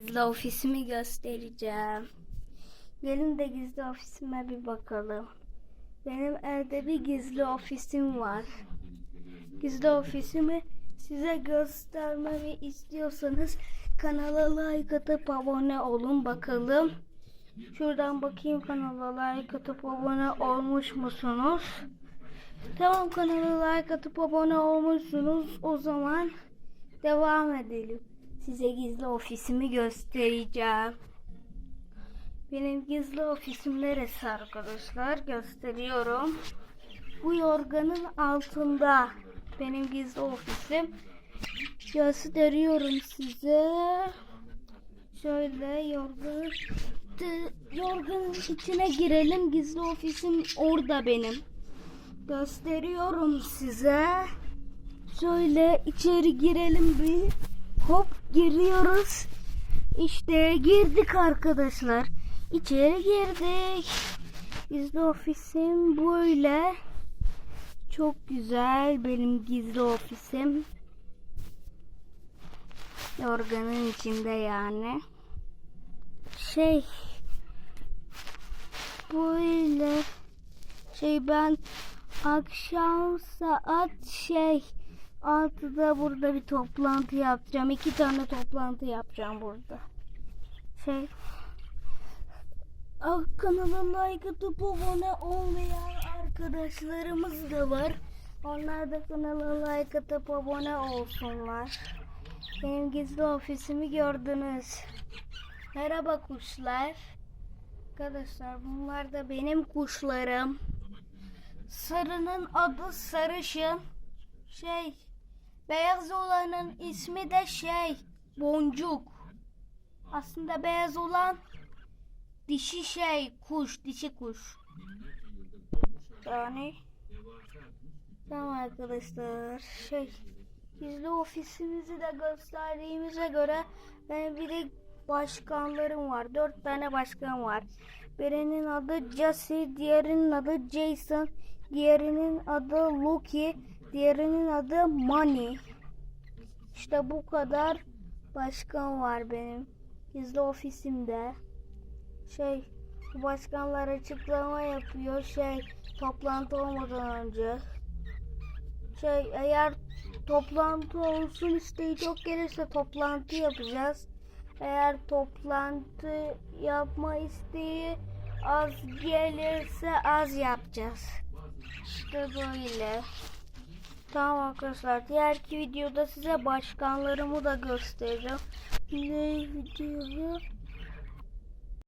Gizli ofisimi göstereceğim. Gelin de gizli ofisime bir bakalım. Benim evde bir gizli ofisim var. Gizli ofisimi size göstermemi istiyorsanız kanala like atıp abone olun bakalım. Şuradan bakayım kanala like atıp abone olmuş musunuz? Tamam kanala like atıp abone olmuşsunuz. O zaman devam edelim. Size gizli ofisimi göstereceğim. Benim gizli ofisim neresi arkadaşlar? Gösteriyorum. Bu yorganın altında benim gizli ofisim. Gösteriyorum size. Şöyle yorgan yorganın içine girelim. Gizli ofisim orada benim. Gösteriyorum size. Şöyle içeri girelim bir. Hop giriyoruz. İşte girdik arkadaşlar. İçeri girdik. Gizli ofisim böyle. Çok güzel benim gizli ofisim. Yorganın içinde yani. Şey böyle şey ben akşam saat şey altıda burada bir toplantı yapacağım. İki tane toplantı yapacağım burada. Şey Ah, like atıp abone olmayan arkadaşlarımız da var. Onlar da kanala like atıp abone olsunlar. Benim gizli ofisimi gördünüz. Merhaba kuşlar. Arkadaşlar bunlar da benim kuşlarım. Sarının adı sarışın. Şey beyaz olanın ismi de şey boncuk. Aslında beyaz olan dişi şey kuş dişi kuş. Yani tamam arkadaşlar şey gizli ofisimizi de gösterdiğimize göre benim bir de başkanlarım var. Dört tane başkan var. Birinin adı Jesse, diğerinin adı Jason, diğerinin adı Lucky, diğerinin adı Money. İşte bu kadar başkan var benim gizli ofisimde. Şey, başkanlar açıklama yapıyor. Şey, toplantı olmadan önce. Şey, eğer toplantı olsun isteği çok gelirse toplantı yapacağız. Eğer toplantı yapma isteği az gelirse az yapacağız. İşte böyle. Tamam arkadaşlar. Diğerki videoda size başkanlarımı da göstereceğim. Ne videoyu?